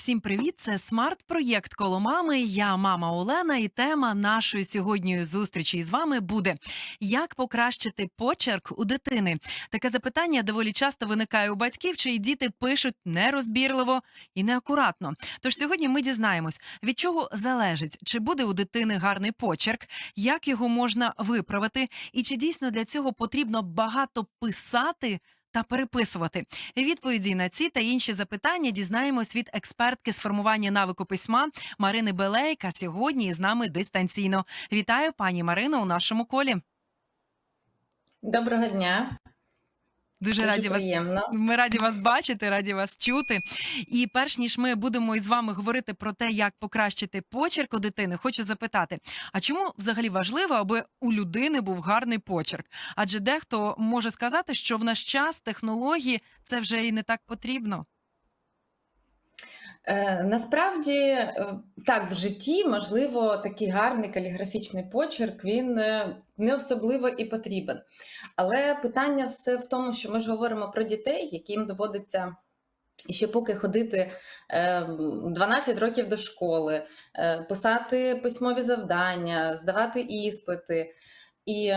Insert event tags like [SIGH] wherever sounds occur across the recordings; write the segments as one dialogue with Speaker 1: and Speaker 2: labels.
Speaker 1: Всім привіт! Це смарт-проєкт коло мами. Я мама Олена, і тема нашої сьогоднішньої зустрічі із вами буде як покращити почерк у дитини. Таке запитання доволі часто виникає у батьків, чиї діти пишуть нерозбірливо і неакуратно. Тож сьогодні ми дізнаємось, від чого залежить, чи буде у дитини гарний почерк, як його можна виправити, і чи дійсно для цього потрібно багато писати та переписувати. Відповіді на ці та інші запитання дізнаємось від експертки з формування навику письма Марини Белейка сьогодні з нами дистанційно. Вітаю, пані Марино, у нашому колі.
Speaker 2: Доброго дня,
Speaker 1: Дуже,
Speaker 2: дуже
Speaker 1: раді вас. Ми раді вас бачити, раді вас чути. І перш ніж ми будемо із вами говорити про те, як покращити почерк у дитини, хочу запитати: а чому взагалі важливо, аби у людини був гарний почерк? Адже дехто може сказати, що в наш час технології це вже і не так потрібно.
Speaker 2: Е, насправді, е, так, в житті, можливо, такий гарний каліграфічний почерк, він е, не особливо і потрібен. Але питання все в тому, що ми ж говоримо про дітей, яким доводиться ще поки ходити е, 12 років до школи, писати письмові завдання, здавати іспити. І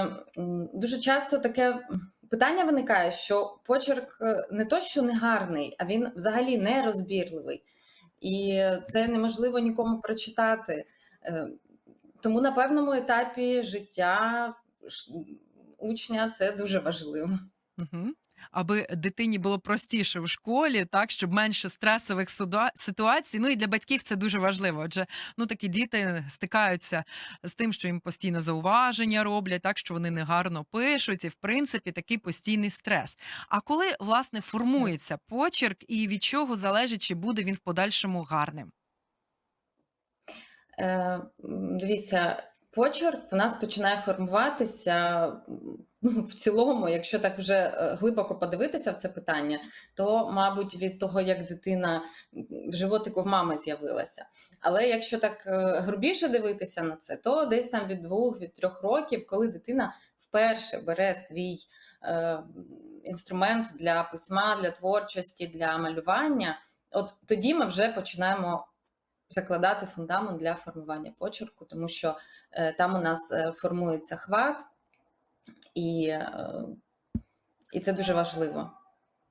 Speaker 2: дуже часто таке питання виникає, що почерк не то, що не гарний, а він взагалі не розбірливий. І це неможливо нікому прочитати. Е, Тому на певному етапі життя учня це дуже важливо.
Speaker 1: Угу. Аби дитині було простіше в школі, так щоб менше стресових ситуацій. Ну і для батьків це дуже важливо. Адже ну такі діти стикаються з тим, що їм постійно зауваження роблять, так що вони негарно пишуть, і в принципі такий постійний стрес. А коли власне формується почерк, і від чого залежить, чи буде він в подальшому гарним?
Speaker 2: Е, Дивіться, почерк в нас починає формуватися [LAUGHS] в цілому, якщо так вже е, глибоко подивитися в це питання, то, мабуть, від того, як дитина в животику в мами з'явилася. Але якщо так е, грубіше дивитися на це, то десь там від двох, від трьох років, коли дитина вперше бере свій е, інструмент для письма, для творчості, для малювання, от тоді ми вже починаємо закладати фундамент для формування почерку, тому що е, там у нас е, формується хват, і, е, і це дуже важливо.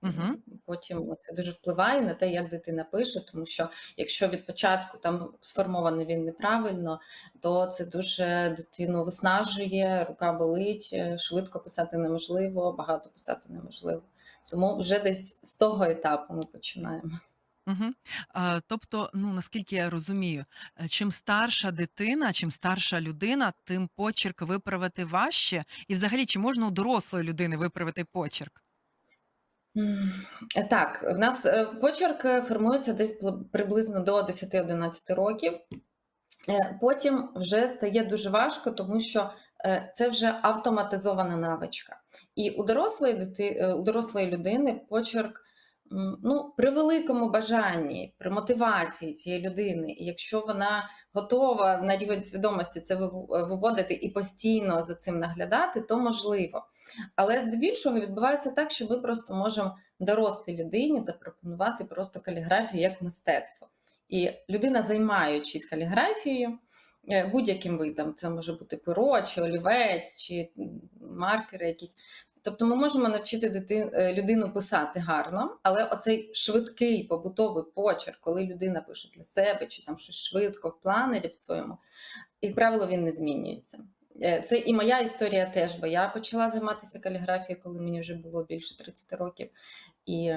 Speaker 1: Угу.
Speaker 2: Потім це дуже впливає на те, як дитина пише, тому що якщо від початку там сформований він неправильно, то це дуже дитину виснажує, рука болить, е, швидко писати неможливо, багато писати неможливо. Тому вже десь з того етапу ми починаємо.
Speaker 1: Угу. А, тобто, ну наскільки я розумію, е, чим старша дитина, чим старша людина, тим почерк виправити важче. І взагалі, чи можна у дорослої людини виправити почерк?
Speaker 2: Е, Так, в нас е, почерк е, формується десь пл- приблизно до 10-11 років. Е, Потім вже стає дуже важко, тому що е, це вже автоматизована навичка. І у дорослої дити... е, у дорослої людини почерк ну, при великому бажанні, при мотивації цієї людини, якщо вона готова на рівень свідомості це е, виводити і постійно за цим наглядати, то можливо. Але здебільшого відбувається так, що ми просто можемо дорослій людині запропонувати просто каліграфію як мистецтво. І людина, займаючись каліграфією, е, будь-яким видом, це може бути перо, чи олівець, чи маркери якісь. Тобто ми можемо навчити дити- е, людину писати гарно, але оцей швидкий побутовий почерк, коли людина пише для себе, чи там щось швидко в планері в своєму, як правило, він не змінюється. Е, Це і моя історія теж, бо я почала займатися каліграфією, коли мені вже було більше 30 років. І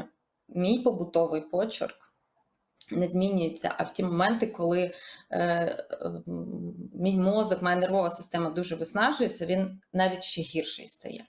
Speaker 2: мій побутовий почерк не змінюється. А в ті моменти, коли е, мій мозок, моя нервова система дуже виснажується, він навіть ще гірший стає.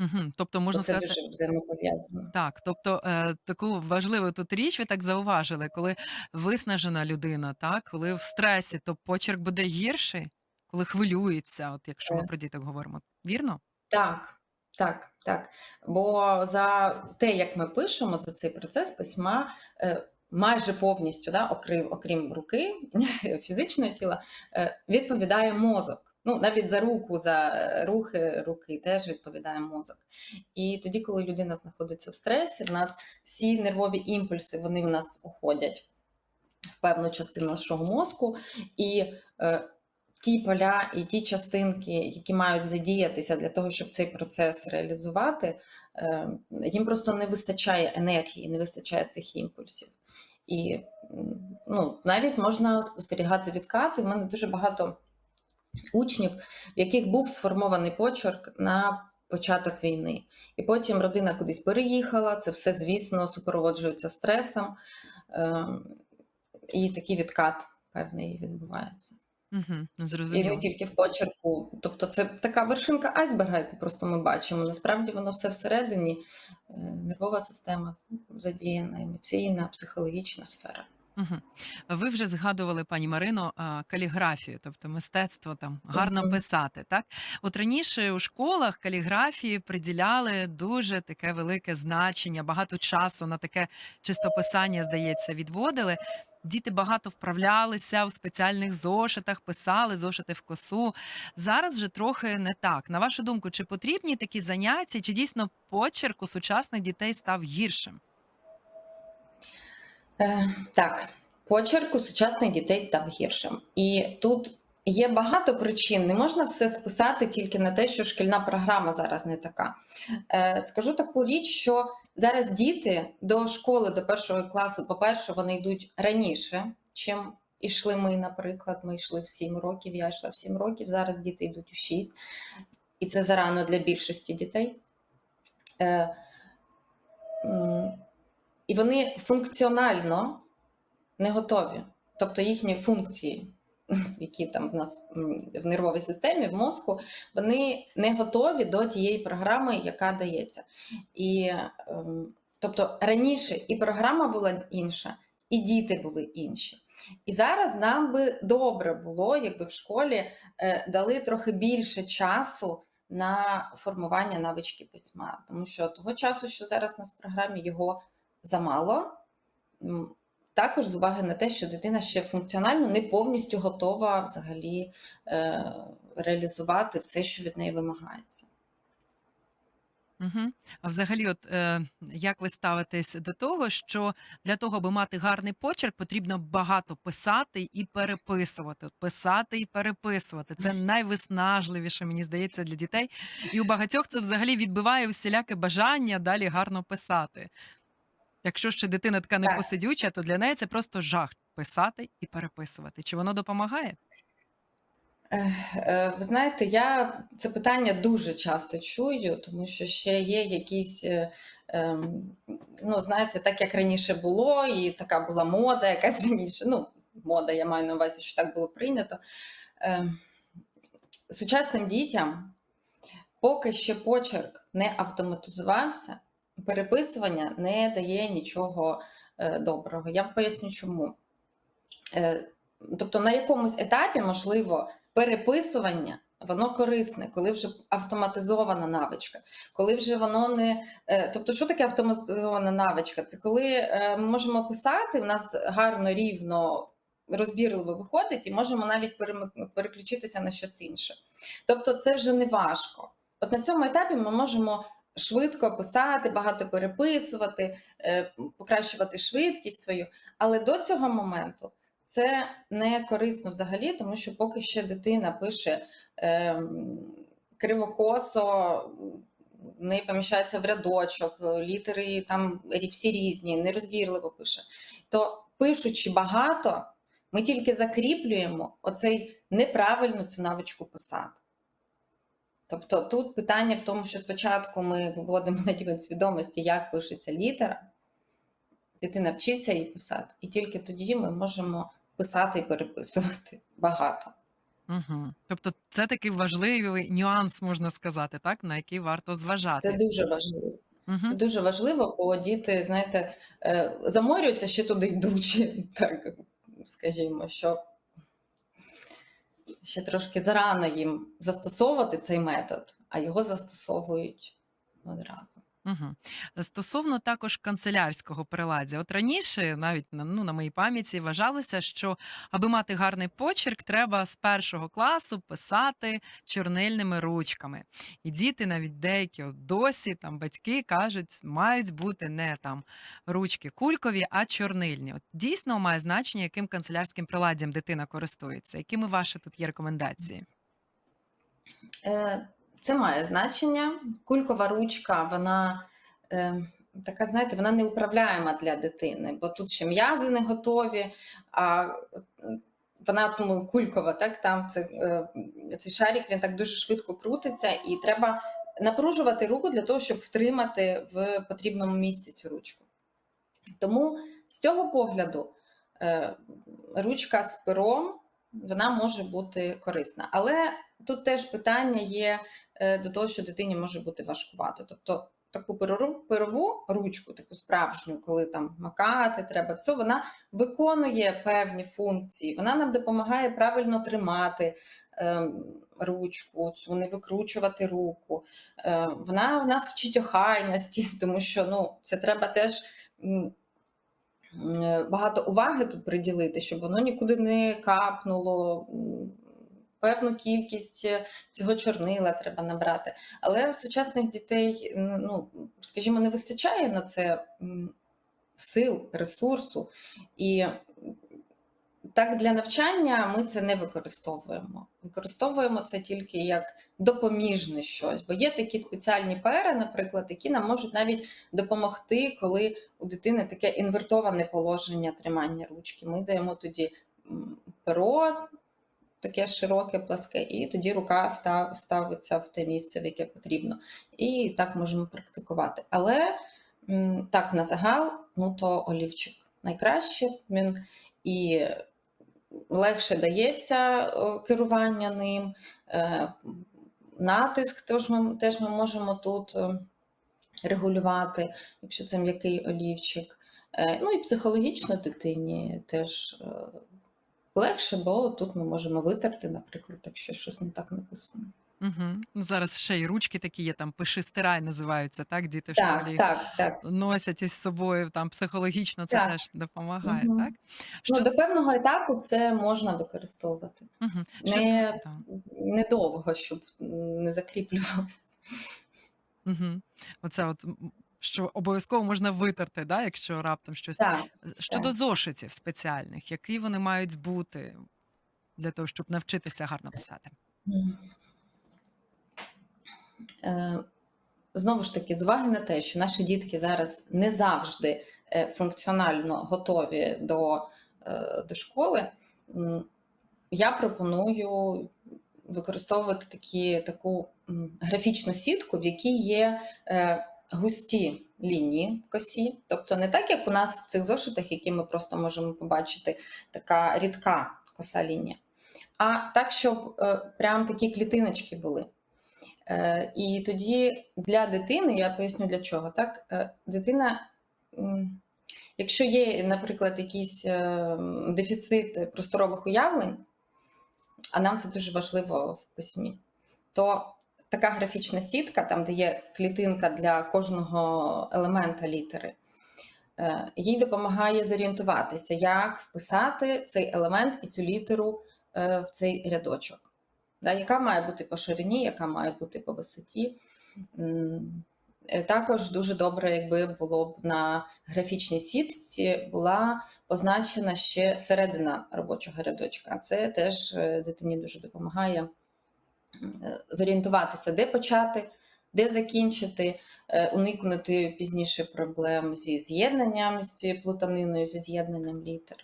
Speaker 1: Угу. Тобто, можна
Speaker 2: Це
Speaker 1: сказати,
Speaker 2: дуже взаємопов'язано.
Speaker 1: так. Тобто, е, таку важливу тут річ ви так зауважили, коли виснажена людина, так, коли в стресі, то почерк буде гірший, коли хвилюється, от якщо ми
Speaker 2: Е,
Speaker 1: про діток говоримо. Вірно?
Speaker 2: Так, так, так. Бо за те, як ми пишемо, за цей процес письма е, майже повністю, да, окрім, окрім руки, [LAUGHS] фізичного тіла, е, відповідає мозок. Ну, навіть за руку, за е, рухи руки теж відповідає мозок. І тоді, коли людина знаходиться в стресі, в нас всі нервові імпульси вони в нас уходять певну частину нашого мозку, і е, ті поля і ті частинки, які мають задіятися для того, щоб цей процес реалізувати, е, їм просто не вистачає енергії, не вистачає цих імпульсів. І ну, навіть можна спостерігати відкати. У мене дуже багато учнів, в яких був сформований почерк на початок війни. І потім родина кудись переїхала. Це все, звісно, супроводжується стресом, е, і такий відкат певний відбувається.
Speaker 1: Угу,
Speaker 2: І не тільки в почерку. Тобто, це така вершинка айсберга, яку просто ми бачимо. Насправді воно все всередині. Е, Нервова система задіяна, емоційна, психологічна сфера.
Speaker 1: Угу. Ви вже згадували, пані Марино, а, каліграфію, тобто мистецтво там гарно
Speaker 2: Мгм.
Speaker 1: писати. Так, от раніше у школах каліграфії приділяли дуже таке велике значення, багато часу на таке чистописання, здається, відводили. Діти багато вправлялися в спеціальних зошитах, писали зошити в косу. Зараз же трохи не так. На вашу думку, чи потрібні такі заняття, чи дійсно почерк у сучасних дітей став гіршим?
Speaker 2: Е, Так, почерк у сучасних дітей став гіршим. І тут є багато причин. Не можна все списати тільки на те, що шкільна програма зараз не така. Е, Скажу таку річ, що зараз діти до школи, до першого класу, по-перше, вони йдуть раніше, чим ішли ми, наприклад. Ми йшли в 7 років, я йшла в 7 років, зараз діти йдуть у 6. І це зарано для більшості дітей. І вони функціонально не готові. Тобто їхні функції, [LAUGHS] які там в нас в нервовій системі, в мозку, вони не готові до тієї програми, яка дається. І ем, тобто раніше і програма була інша, і діти були інші. І зараз нам би добре було, якби в школі е, дали трохи більше часу на формування навички письма, тому що того часу, що зараз у нас в програмі його замало. Також з уваги на те, що дитина ще функціонально не повністю готова взагалі е, реалізувати все, що від неї вимагається.
Speaker 1: Угу. А взагалі, от е, як ви ставитесь до того, що для того, аби мати гарний почерк, потрібно багато писати і переписувати. От Писати і переписувати це найвиснажливіше, мені здається, для дітей. І у багатьох це взагалі відбиває всіляке бажання далі гарно писати. Якщо ще дитина така
Speaker 2: Так.
Speaker 1: непосидюча, то для неї це просто жах писати і переписувати. Чи воно допомагає?
Speaker 2: Е, Ви знаєте, я це питання дуже часто чую, тому що ще є якісь, е, ем, ну, знаєте, так як раніше було, і така була мода, якась [LAUGHS] раніше. Ну, мода, я маю на увазі, що так було прийнято. Ем, Сучасним дітям, поки ще почерк не автоматизувався, переписування не дає нічого е, доброго. Я поясню, чому. Е, Тобто на якомусь етапі, можливо, переписування воно корисне, коли вже автоматизована навичка, коли вже воно не. е, Тобто, що таке автоматизована навичка? Це коли ми можемо писати, в нас гарно, рівно, розбірливо виходить, і можемо навіть переключитися на щось інше. Тобто, це вже не важко. От на цьому етапі ми можемо швидко писати, багато переписувати, е, покращувати швидкість свою. Але до цього моменту це не корисно взагалі, тому що поки ще дитина пише е, кривокосо, не поміщається в рядочок, літери там всі різні, нерозбірливо пише. То пишучи багато, ми тільки закріплюємо оцей неправильну цю навичку писати. Тобто тут питання в тому, що спочатку ми виводимо на рівень свідомості, як пишеться літера, дитина вчиться її писати, і тільки тоді ми можемо писати і переписувати багато.
Speaker 1: Угу. Тобто, це такий важливий нюанс, можна сказати, так, на який варто зважати.
Speaker 2: Це дуже важливо.
Speaker 1: Угу.
Speaker 2: Це дуже важливо, бо діти, знаєте, е, заморюються ще туди йдучи, [LAUGHS] так скажімо, що ще трошки зарано їм застосовувати цей метод, а його застосовують одразу.
Speaker 1: Угу. Стосовно також канцелярського приладдя, от раніше, навіть на- ну, на моїй пам'яті, вважалося, що аби мати гарний почерк, треба з першого класу писати чорнильними ручками. І діти, навіть деякі от досі там батьки кажуть, мають бути не там ручки кулькові, а чорнильні. От дійсно має значення, яким канцелярським приладдям дитина користується. Якими ваші тут є рекомендації?
Speaker 2: Е, Це має значення. Кулькова ручка, вона е, така, знаєте, вона неуправляема для дитини, бо тут ще м'язи не готові, а вона тому кулькова, так там це, е, цей шарик він так дуже швидко крутиться, і треба напружувати руку для того, щоб втримати в потрібному місці цю ручку. Тому з цього погляду е, ручка з пером вона може бути корисна. Але тут теж питання є е, до того, що дитині може бути важкувато. Тобто таку перову ручку, таку справжню, коли там макати треба, все, вона виконує певні функції, вона нам допомагає правильно тримати. е, Ручку, цю не викручувати руку. Е, Вона в нас вчить охайності, [LAUGHS] тому що ну, це треба теж багато уваги тут приділити, щоб воно нікуди не капнуло. Певну кількість е, цього чорнила треба набрати. Але сучасних дітей, ну, скажімо, не вистачає на це сил, ресурсу. І так для навчання ми це не використовуємо. Використовуємо це тільки як допоміжне щось. Бо є такі спеціальні пери, наприклад, які нам можуть навіть допомогти, коли у дитини таке інвертоване положення тримання ручки. Ми даємо тоді перо, таке широке, пласке, і тоді рука став, ставиться в те місце, в яке потрібно. І так можемо практикувати. Але так, на загал, ну то олівчик найкраще. Він і легше дається е, керування ним. е, Натиск теж ми, теж ми можемо тут е, регулювати, якщо це м'який олівчик. Ну і психологічно дитині теж легше, бо тут ми можемо витерти, наприклад, якщо щось не так написано.
Speaker 1: Угу. Зараз ще й ручки такі є, там пиши стирай називаються, так? Діти в
Speaker 2: Так,
Speaker 1: школі
Speaker 2: так, так.
Speaker 1: носять із собою, там психологічно це
Speaker 2: Так.
Speaker 1: теж допомагає,
Speaker 2: Мгм.
Speaker 1: так?
Speaker 2: Ну, до певного етапу це можна використовувати.
Speaker 1: Угу. Що...
Speaker 2: Не,
Speaker 1: так.
Speaker 2: недовго, щоб не закріплювалося.
Speaker 1: Угу. Оце от, м, що обов'язково можна витерти, да, якщо раптом щось.
Speaker 2: Так.
Speaker 1: Щодо
Speaker 2: так.
Speaker 1: зошитів спеціальних, які вони мають бути для того, щоб навчитися гарно писати?
Speaker 2: Е, Знову ж таки, з уваги на те, що наші дітки зараз не завжди е, функціонально готові до, е, до школи, я пропоную використовувати такі, таку графічну сітку, в якій є густі лінії косі. Тобто не так, як у нас в цих зошитах, які ми просто можемо побачити, така рідка коса лінія, а так, щоб прям такі клітиночки були. Е, І тоді для дитини, я поясню для чого, так? Е, Дитина, якщо є, наприклад, якийсь е, дефіцит просторових уявлень, а нам це дуже важливо в письмі, то така графічна сітка, там, де є клітинка для кожного елемента літери, їй допомагає зорієнтуватися, як вписати цей елемент і цю літеру в цей рядочок. Да, яка має бути по ширині, яка має бути по висоті. Е, Також дуже добре, якби було б на графічній сітці була позначена ще середина робочого рядочка. Це теж е, дитині дуже допомагає е, зорієнтуватися, де почати, де закінчити, уникнути пізніше проблем зі з'єднанням, з цією плутаниною, зі з'єднанням літер.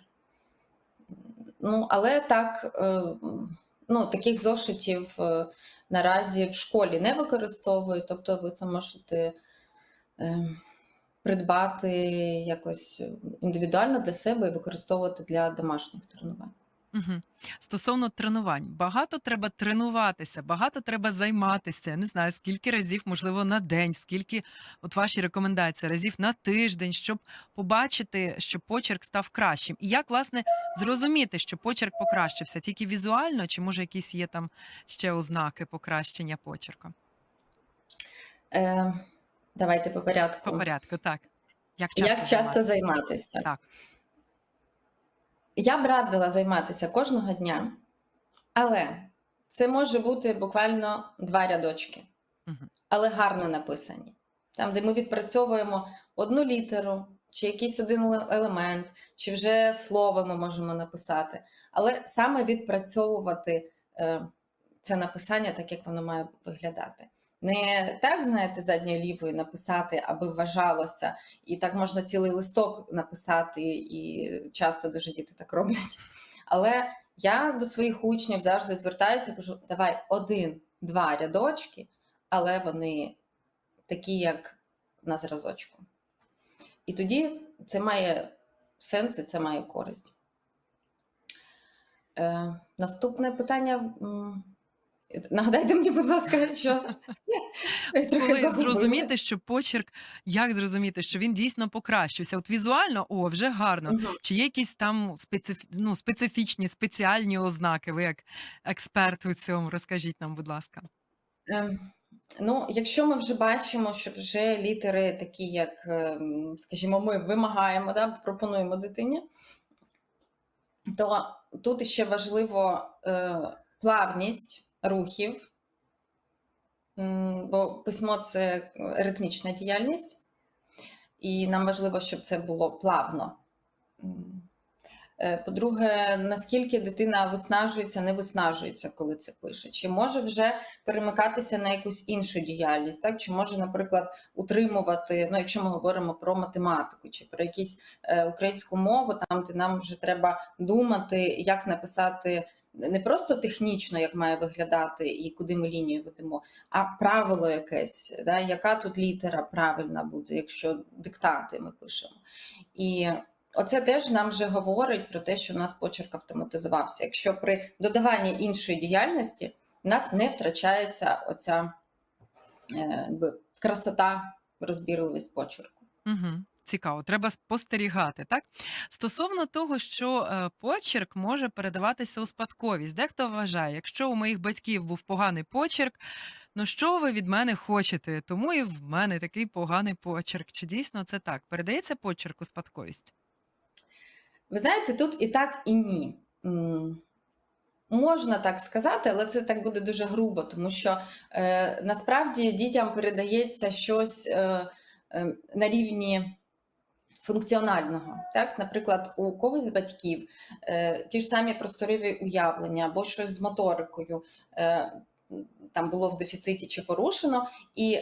Speaker 2: Ну, але так, ну, таких зошитів е, наразі в школі не використовують, тобто ви це можете е, придбати якось індивідуально для себе і використовувати для домашніх тренувань.
Speaker 1: Угу. Стосовно тренувань, багато треба тренуватися, багато треба займатися. Я не знаю, скільки разів, можливо, на день, скільки от ваші рекомендації, разів на тиждень, щоб побачити, що почерк став кращим. І як, власне, зрозуміти, що почерк покращився тільки візуально, чи може якісь є там ще ознаки покращення почерка?
Speaker 2: Е, Давайте по порядку.
Speaker 1: По порядку, так. Як часто,
Speaker 2: Як часто
Speaker 1: займатися?
Speaker 2: займатися?
Speaker 1: Так.
Speaker 2: Я б радила займатися кожного дня, але це може бути буквально два рядочки, але гарно написані. Там, де ми відпрацьовуємо одну літеру, чи якийсь один елемент, чи вже слово ми можемо написати. Але саме відпрацьовувати е, це написання так, як воно має виглядати. Не так, знаєте, задньою лівою написати, аби вважалося, і так можна цілий листок написати, і часто дуже діти так роблять. Але я до своїх учнів завжди звертаюся, кажу: давай один-два рядочки, але вони такі, як на зразочку. І тоді це має сенс і це має користь. Е, наступне питання. Нагадайте мені, будь ласка, що [LAUGHS]
Speaker 1: Коли зрозуміти, що почерк, як зрозуміти, що він дійсно покращився? От візуально, о, вже гарно.
Speaker 2: Мгм.
Speaker 1: Чи є якісь там специф... ну, специфічні, спеціальні ознаки? Ви як експерт у цьому, розкажіть нам, будь ласка.
Speaker 2: Ем, Ну, якщо ми вже бачимо, що вже літери такі, як, ем, скажімо, ми вимагаємо, да, пропонуємо дитині, то тут ще важливо е, плавність рухів, бо письмо це ритмічна діяльність, і нам важливо, щоб це було плавно. Е, По-друге, наскільки дитина виснажується, не виснажується, коли це пише, чи може вже перемикатися на якусь іншу діяльність, так? Чи може, наприклад, утримувати, ну, якщо ми говоримо про математику чи про якусь е, українську мову, там де нам вже треба думати, як написати не просто технічно, як має виглядати і куди ми лінію ведемо, а правило якесь, да? яка тут літера правильна буде, якщо диктанти ми пишемо. І Оце теж нам вже говорить про те, що в нас почерк автоматизувався. Якщо при додаванні іншої діяльності в нас не втрачається оця е, якби, красота, розбірливість почерку.
Speaker 1: Угу. Цікаво, треба спостерігати, так? Стосовно того, що е, почерк може передаватися у спадковість. Дехто вважає, якщо у моїх батьків був поганий почерк, ну що ви від мене хочете? Тому і в мене такий поганий почерк. Чи дійсно це так? Передається почерк у спадковість?
Speaker 2: Ви знаєте, тут і так, і ні. Можна так сказати, але це так буде дуже грубо, тому що е, насправді дітям передається щось е, е, на рівні функціонального. Так? Наприклад, у когось з батьків е, ті ж самі просторові уявлення або щось з моторикою е, там було в дефіциті чи порушено, і,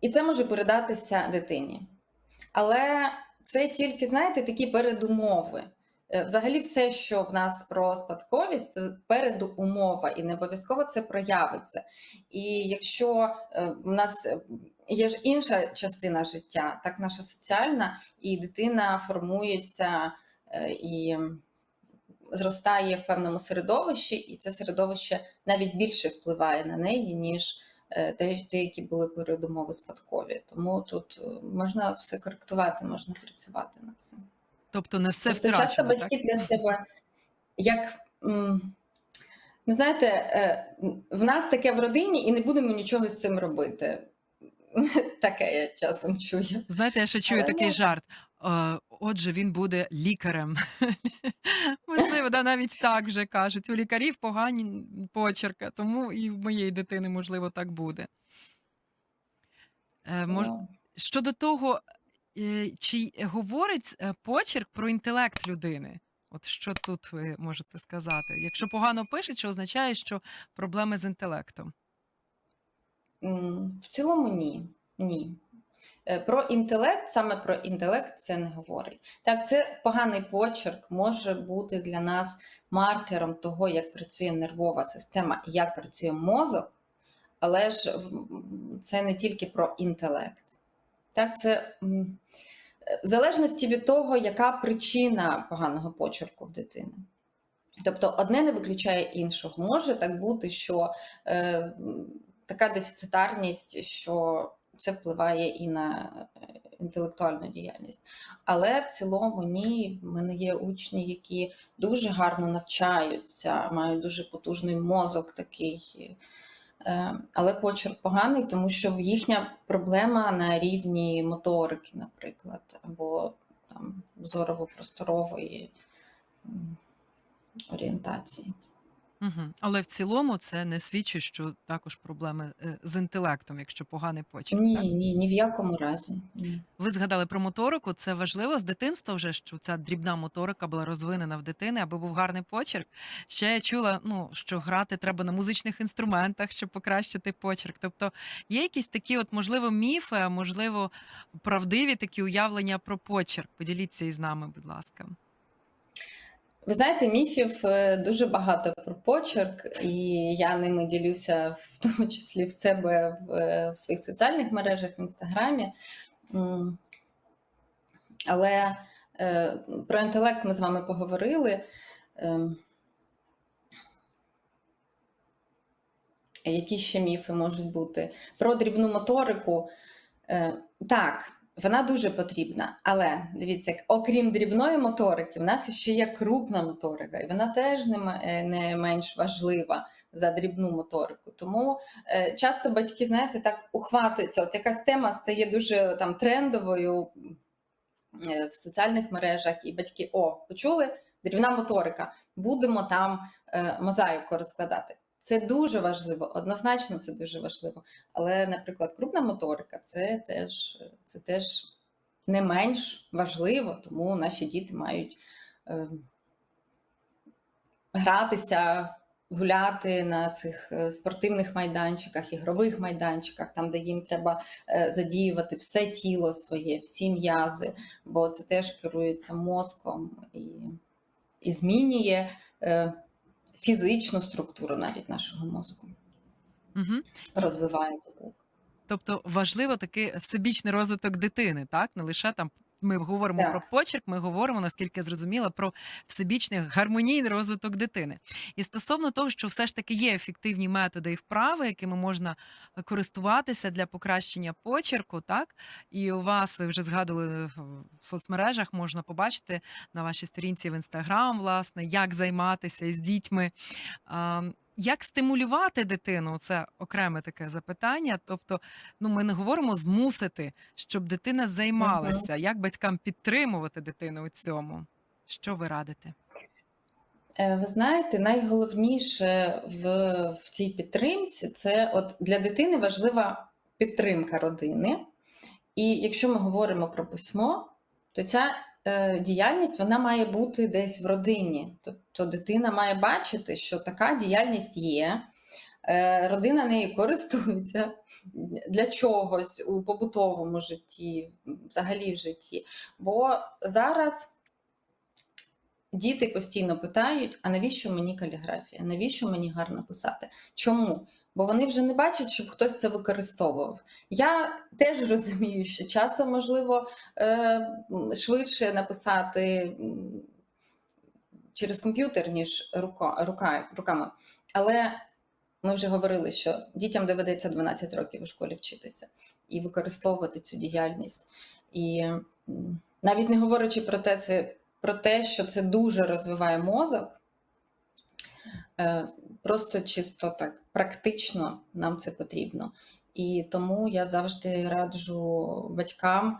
Speaker 2: і це може передатися дитині. Але це тільки, знаєте, такі передумови. Е, Взагалі, все, що в нас про спадковість, це передумова, і не обов'язково це проявиться. І якщо е, в нас є ж інша частина життя, так наша соціальна, і дитина формується е, і зростає в певному середовищі, і це середовище навіть більше впливає на неї, ніж е, те, які були передумови спадкові. Тому тут е, можна все коректувати, можна працювати над цим.
Speaker 1: Тобто не все
Speaker 2: часто
Speaker 1: втрачено, так?
Speaker 2: батьки для себе, як ну знаєте, в нас таке в родині, і не будемо нічого з цим робити. [LAUGHS] Таке я часом чую.
Speaker 1: Знаєте, я ще чую
Speaker 2: Але
Speaker 1: такий
Speaker 2: ну-
Speaker 1: жарт. Е, Отже, він буде лікарем. [LAUGHS] Можливо, да, навіть так вже кажуть. У лікарів погані почерки, тому і в моєї дитини, можливо, так буде. Е, мож...
Speaker 2: Ну,
Speaker 1: Щодо того, е, чи говорить е, почерк про інтелект людини? От що тут ви можете сказати? Якщо погано пише, чи означає, що проблеми з інтелектом?
Speaker 2: В цілому ні. ні. Е, Про інтелект, саме про інтелект це не говорить. Так, це поганий почерк може бути для нас маркером того, як працює нервова система і як працює мозок, але ж це не тільки про інтелект. Так, це е, в залежності від того, яка причина поганого почерку в дитини. Тобто одне не виключає іншого. Може так бути, що е, така дефіцитарність, що це впливає і на е, інтелектуальну діяльність. Але в цілому ні, в мене є учні, які дуже гарно навчаються, мають дуже потужний мозок такий. Е, Але почерк поганий, тому що їхня проблема на рівні моторики, наприклад, або там зорово-просторової орієнтації.
Speaker 1: Угу. Але в цілому це не свідчить, що також проблеми е, з інтелектом, якщо поганий почерк.
Speaker 2: Ні,
Speaker 1: Так?
Speaker 2: ні, ні в якому разі. Ні.
Speaker 1: Ви згадали про моторику. Це важливо з дитинства вже, що ця дрібна моторика була розвинена в дитини, аби був гарний почерк. Ще я чула, ну що грати треба на музичних інструментах, щоб покращити почерк. Тобто є якісь такі, от можливо, міфи, а можливо, правдиві такі уявлення про почерк. Поділіться із нами, будь ласка.
Speaker 2: Ви знаєте, міфів е, дуже багато про почерк, і я ними ділюся в [LAUGHS] тому числі в себе в, е, в своїх соціальних мережах в інстаграмі. Але е, про інтелект ми з вами поговорили. Ем, Які ще міфи можуть бути? Про дрібну моторику. Так, вона дуже потрібна, але дивіться, окрім дрібної моторики, в нас ще є крупна моторика, і вона теж не, е, менш важлива за дрібну моторику. Тому е, часто батьки, знаєте, так ухватуються. От якась тема стає дуже там трендовою е, в соціальних мережах, і батьки о, почули дрібна моторика, будемо там мозаїку розкладати. Це дуже важливо, однозначно це дуже важливо. Але, наприклад, крупна моторика це теж, це теж не менш важливо, тому наші діти мають е, гратися, гуляти на цих е, спортивних майданчиках, ігрових майданчиках, там, де їм треба е, задіювати все тіло своє, всі м'язи, бо це теж керується мозком і, і змінює е, фізичну структуру навіть нашого мозку,
Speaker 1: Угу.
Speaker 2: розвиває.
Speaker 1: Тобто важливо такий всебічний розвиток дитини, так не лише там. Ми говоримо
Speaker 2: Так.
Speaker 1: про почерк, ми говоримо, наскільки я зрозуміла, про всебічний гармонійний розвиток дитини. І стосовно того, що все ж таки є ефективні методи і вправи, якими можна користуватися для покращення почерку, так і у вас ви вже згадували в в соцмережах, можна побачити на вашій сторінці в інстаграм, власне, як займатися із дітьми. Як стимулювати дитину? Це окреме таке запитання. Тобто, ну ми не говоримо змусити, щоб дитина займалася. Як батькам підтримувати дитину у цьому? Що ви радите?
Speaker 2: Е, Ви знаєте, найголовніше в, в цій підтримці це от для дитини важлива підтримка родини. І якщо ми говоримо про письмо, то ця діяльність вона має бути десь в родині. Тобто дитина має бачити, що така діяльність є. е, Родина нею користується для чогось у побутовому житті, взагалі в житті. Бо зараз Діти постійно питають: а навіщо мені каліграфія? Навіщо мені гарно писати? Чому? Бо вони вже не бачать, щоб хтось це використовував. Я теж розумію, що часом можливо е, швидше написати через комп'ютер, ніж рука, рука, руками. Але ми вже говорили, що дітям доведеться 12 років у школі вчитися і використовувати цю діяльність. І навіть не говорячи про те, це про те, що це дуже розвиває мозок. Просто чисто так практично нам це потрібно. І тому я завжди раджу батькам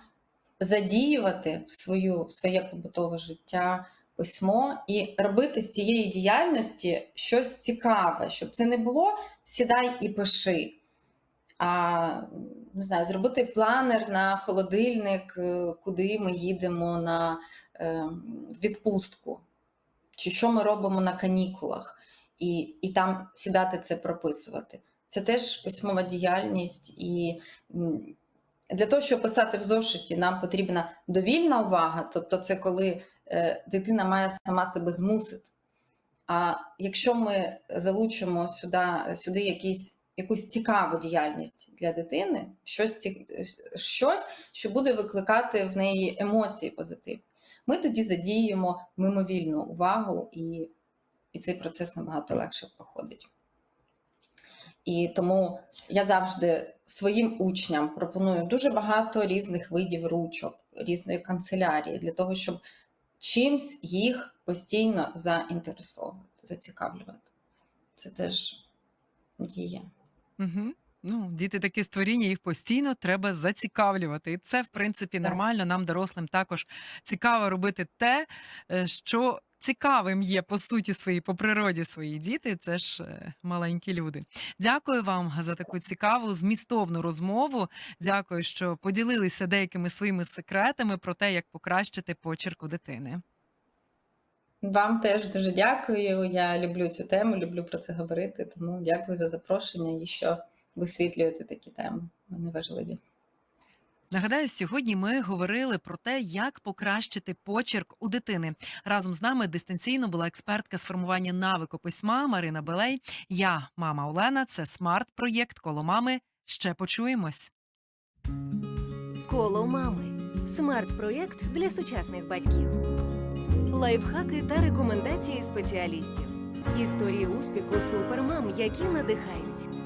Speaker 2: задіювати свою, своє побутове життя письмо і робити з цієї діяльності щось цікаве, щоб це не було сідай і пиши. А не знаю, зробити планер на холодильник, е, куди ми їдемо на е, відпустку, чи що ми робимо на канікулах, і, і там сідати це прописувати. Це теж письмова діяльність, і для того, щоб писати в зошиті, нам потрібна довільна увага, тобто це коли е, дитина має сама себе змусити. А якщо ми залучимо сюди, сюди якісь, якусь цікаву діяльність для дитини, щось, щось, що буде викликати в неї емоції позитивні, ми тоді задіємо мимовільну увагу, і, і цей процес набагато легше проходить. І тому я завжди своїм учням пропоную дуже багато різних видів ручок, різної канцелярії для того, щоб чимсь їх постійно заінтересовувати, зацікавлювати. Це теж діє.
Speaker 1: Угу. Ну, діти такі створіння, їх постійно треба зацікавлювати. І це, в принципі, нормально. Нам, дорослим, також цікаво робити те, е, що цікавим є по суті своїй, по природі свої діти. Це ж е, маленькі люди. Дякую вам за таку цікаву, змістовну розмову. Дякую, що поділилися деякими своїми секретами про те, як покращити почерк у дитини.
Speaker 2: Вам теж дуже дякую. Я люблю цю тему, люблю про це говорити. Тому дякую за запрошення і що висвітлюєте такі теми. Вони важливі.
Speaker 1: Нагадаю, сьогодні ми говорили про те, як покращити почерк у дитини. Разом з нами дистанційно була експертка з формування навику письма Марина Белей. Я, мама Олена. Це смарт-проєкт коло мами. Ще почуємось.
Speaker 3: Коло мами. Смарт-проєкт для сучасних батьків. Лайфхаки та рекомендації спеціалістів. Історії успіху супермам, які надихають.